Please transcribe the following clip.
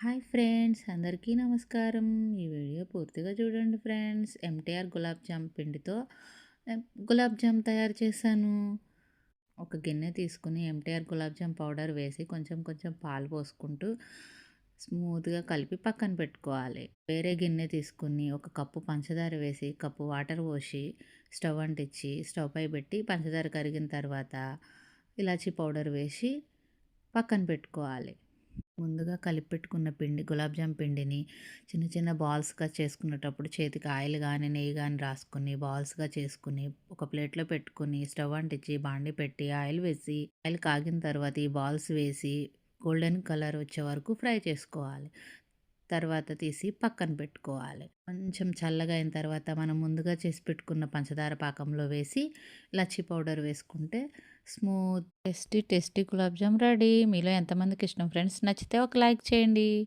Hi friends అందరికీ నమస్కారం. ఈ వీడియో పూర్తిగా చూడండి ఫ్రెండ్స్. ఎంటీఆర్ గులాబ్ జామ్ పిండితో గులాబ్ జామ్ తయారు చేశాను. ఒక గిన్నె తీసుకుని ఎంటీఆర్ గులాబ్ జామ్ పౌడర్ వేసి కొంచెం కొంచెం పాలు పోసుకుంటూ స్మూత్గా కలిపి పక్కన పెట్టుకోవాలి. వేరే గిన్నె తీసుకుని ఒక కప్పు పంచదార వేసి కప్పు వాటర్ పోసి స్టవ్ అంటించి స్టవ్ పై పెట్టి పంచదార కరిగిన తర్వాత ఇలాచీ పౌడర్ వేసి పక్కన పెట్టుకోవాలి. ముందుగా కలిపి పెట్టుకున్న పిండి గులాబ్జామ్ పిండిని చిన్న చిన్న బాల్స్గా చేసుకునేటప్పుడు చేతికి ఆయిల్ కానీ నెయ్యి కానీ రాసుకుని బాల్స్గా చేసుకుని ఒక ప్లేట్లో పెట్టుకుని స్టవ్ అంటించి బాండి పెట్టి ఆయిల్ వేసి ఆయిల్ కాగిన తర్వాత ఈ బాల్స్ వేసి గోల్డెన్ కలర్ వచ్చే వరకు ఫ్రై చేసుకోవాలి. తర్వాత తీసి పక్కన పెట్టుకోవాలి. కొంచెం చల్లగా అయిన తర్వాత మనం ముందుగా చేసి పెట్టుకున్న పంచదార పాకంలో వేసి లచ్చి పౌడర్ వేసుకుంటే smooth tasty tasty gulab jamun ready. మీలో ఎంతమందికి ఇష్టం? ఫ్రెండ్స్ నచ్చితే ఒక లైక్ చేయండి.